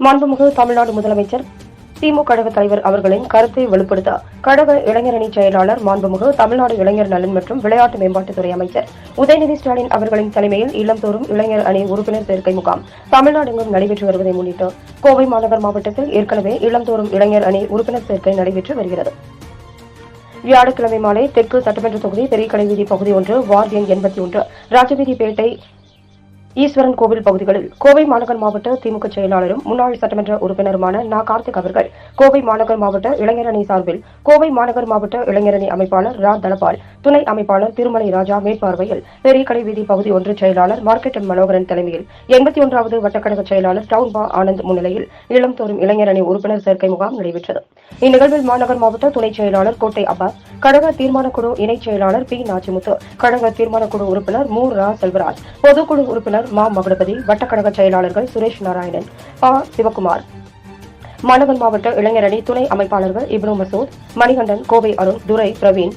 மாண்புமிகு தமிழ்நாடு முதலமைச்சர் திமுக கழக தலைவர் அவர்களின் கருத்தை வெளிப்படுத்த கழக இளைஞரணி செயலாளர் மாண்புமிகு தமிழ்நாடு இளைஞர் நலன் மற்றும் விளையாட்டு மேம்பாட்டுத்துறை அமைச்சர் உதயநிதி ஸ்டாலின் அவர்களின் தலைமையில் இல்லந்தோறும் இளைஞர் அணி உறுப்பினர் சேர்க்கை முகாம் தமிழ்நாடெங்கும் நடைபெற்று வருவதை முன்னிட்டு கோவை மாநகர் மாவட்டத்தில் ஏற்கனவே இல்லந்தோறும் இளைஞர் அணி உறுப்பினர் சேர்க்கை நடைபெற்று வருகிறது. வியாழக்கிழமை மாலை தெற்கு சட்டமன்ற தொகுதி பெரியக்கடை வீதி பகுதி ஒன்று வார்டு எண் எண்பத்தி ஒன்று ராஜவீதிப்பேட்டை ஈஸ்வரன் கோவில் பகுதிகளில் கோவை மாநகர் மாவட்ட திமுக செயலாளரும் முன்னாள் சட்டமன்ற உறுப்பினருமான நா. கார்த்திக் அவர்கள் கோவை மாநகர் மாவட்ட இளைஞரணி சார்பில் கோவை மாநகர் மாவட்ட இளைஞரணி அமைப்பாளர் ரா. தனபால் துணை அமைப்பாளர் திருமலை ராஜா மேற்பார்வையில் பெரியக்கடை வீதி பகுதி ஒன்று செயலாளர் மார்க்கெட் மனோகரன் தலைமையில் எண்பத்தி ஒன்றாவது வட்டக்கழக செயலாளர் டவுன் பா. ஆனந்த் முன்னிலையில் இளம் தோறும் இளைஞரணி உறுப்பினர் சேர்க்கை முகாம் நடைபெற்றது. இந்நிகழ்வில் மாநகர் மாவட்ட துணை செயலாளர் கோட்டை அப்பாஸ் கழக தீர்மானக்குழு இணைச் செயலாளர் பி நாச்சிமுத்து கழக தீர்மானக்குழு உறுப்பினர் மு ரா செல்வராஜ் பொதுக்குழு உறுப்பினர் மா மகுடபதி வட்டக்கழக செயலாளர்கள் சுரேஷ் நாராயணன் பா. சிவகுமார். மாணவன் மாவட்ட இளைஞரணி துணை அமைப்பாளர்கள் இப்னு மசூத் மணிகண்டன் கோவை அருண் துரை பிரவீன்.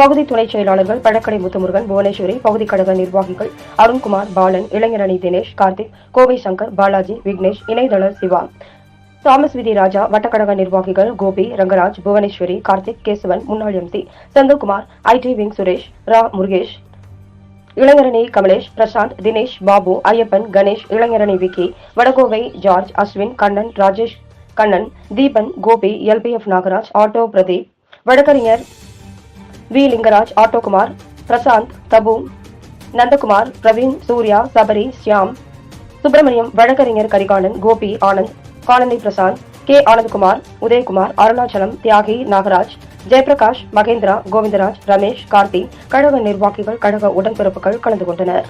பகுதி துணை செயலாளர்கள் பழக்கடை முத்துமுருகன் புவனேஸ்வரி பகுதி கழக நிர்வாகிகள் அருண்குமார் பாலன் இளைஞரணி தினேஷ் கார்த்திக் கோவை சங்கர் பாலாஜி விக்னேஷ் இணையதளர் சிவா. தாமஸ் விதி ராஜா வட்டக்கழக நிர்வாகிகள் கோபி ரங்கராஜ் புவனேஸ்வரி கார்த்திக் கேசவன் முன்னாள் MC Senthilkumar IT wing Suresh Ra Murugesh இளைஞரணி கமலேஷ் பிரசாந்த் தினேஷ் பாபு ஐயப்பன் கணேஷ் இளைஞரணி Vicky Vadakovai George Ashwin Kannan Rajesh Kannan Deepan Gopi LPF Nagaraj auto Pradeep வழக்கறிஞர் வி. லிங்கராஜ் ஆட்டோகுமார் பிரசாந்த் தபு நந்தகுமார் பிரவீன் சூர்யா சபரி ஷியாம் சுப்பிரமணியம் வழக்கறிஞர் கரிகாலன் கோபி ஆனந்த் காலந்தி பிரசாந்த் கே. ஆனந்த்குமார் உதயகுமார் அருணாச்சலம் தியாகி நாகராஜ் ஜெயபிரகாஷ் மகேந்திரா கோவிந்தராஜ் ரமேஷ் கார்த்தி கழக நிர்வாகிகள் கழக உடன்பிறப்புகள் கலந்து கொண்டனர்.